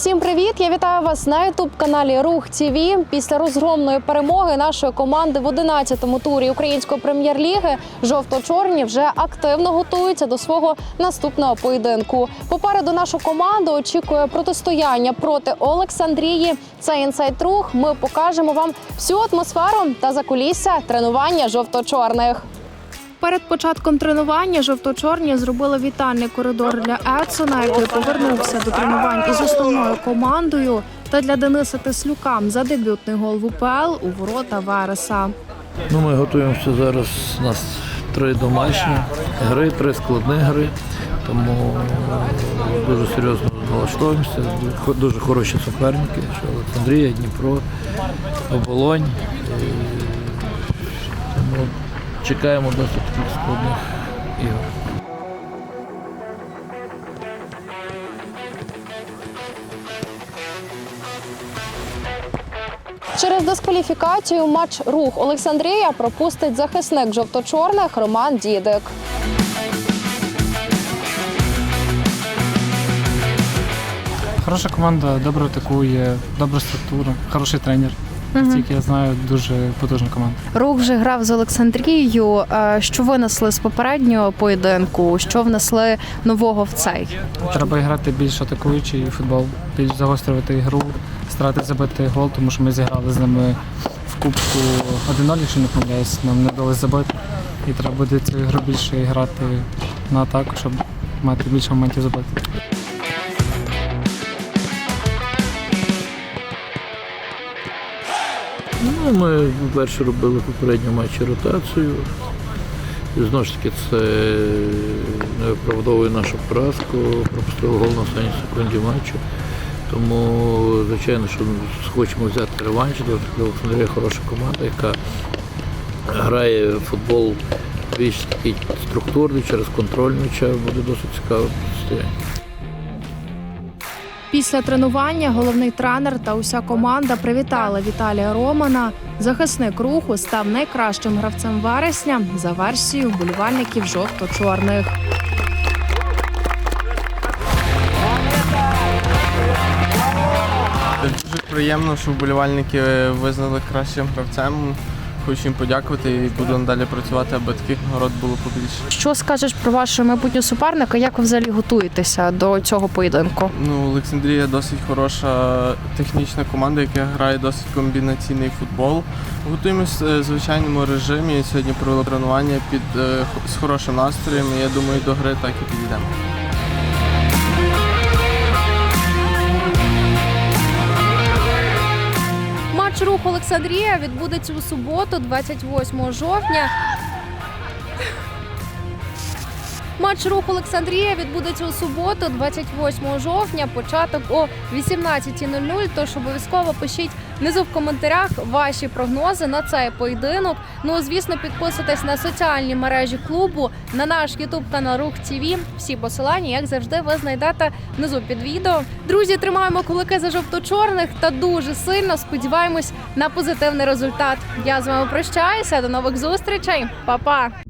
всім привіт! Я вітаю вас на ютуб каналі Рух ТІВІ. Після розгромної перемоги нашої команди в 11-му турі української прем'єр-ліги жовто-чорні вже активно готуються до свого наступного поєдинку. Попереду нашу команду очікує протистояння проти Олександрії. Це інсайт рух. Ми покажемо вам всю атмосферу та закулісся тренування жовто-чорних. Перед початком тренування жовто-чорні зробили вітальний коридор для Едсона, який повернувся до тренувань із основною командою, та для Дениса Теслюка за дебютний гол в УПЛ у ворота Вереса. Ну, ми готуємося зараз. У нас три домашні гри, три складні гри. Тому дуже серйозно налаштовуємося. Дуже хороші суперники, що Олександрія, Дніпро, Оболонь. Тому чекаємо досить таких складних ігор. Через дискваліфікацію матч рух Олександрія пропустить захисник жовто-чорних Роман Дідик. Хороша команда, добре атакує, добра структура, хороший тренер. Тільки я знаю, дуже потужна команда. Рух вже грав з Олександрією. Що винесли з попереднього поєдинку? Що внесли нового в цей? Треба грати більш атакуючий футбол, більш загострювати ігру, старатися забити гол, тому що ми зіграли з ними в кубку 1-0, якщо не помиляюсь, нам не вдалося забити. І треба буде цю ігру більше грати на атаку, щоб мати більше моментів забити. Ну, ми вперше робили в попередньому матчі ротацію. І знову ж таки це не виправдовує нашу поразку, пропустили гол на останній секунді матчу. Тому, звичайно, що хочемо взяти реванш, що Олександрія хороша команда, яка грає в футбол більш такий структурний, через контроль м'яча буде досить протистояння. Після тренування головний тренер та уся команда привітали Віталія Романа. Захисник руху став найкращим гравцем вересня за версією вболівальників жовто-чорних. Дуже приємно, що вболівальники визнали кращим гравцем. Хочу їм подякувати і буду надалі працювати, аби таких нагород було побільше. Що скажеш про вашого майбутнього суперника? Як ви взагалі готуєтеся до цього поєдинку? Ну, Олександрія досить хороша технічна команда, яка грає досить комбінаційний футбол. Готуємося в звичайному режимі. Сьогодні провели тренування під е, з хорошим настроєм. і Я думаю, до гри так і підійдемо. Матч рух Олександрія відбудеться у суботу, 28 жовтня. Матч рух Олександрія відбудеться у суботу, 28 жовтня, початок о 18.00. Тож обов'язково пишіть внизу в коментарях ваші прогнози на цей поєдинок. Ну, звісно, підписуйтесь на соціальні мережі клубу, на наш ютуб канал Рух ТВ. Всі посилання, як завжди, ви знайдете внизу під відео. Друзі, тримаємо кулаки за жовто-чорних та дуже сильно сподіваємось на позитивний результат. Я з вами прощаюся. До нових зустрічей, Па-па!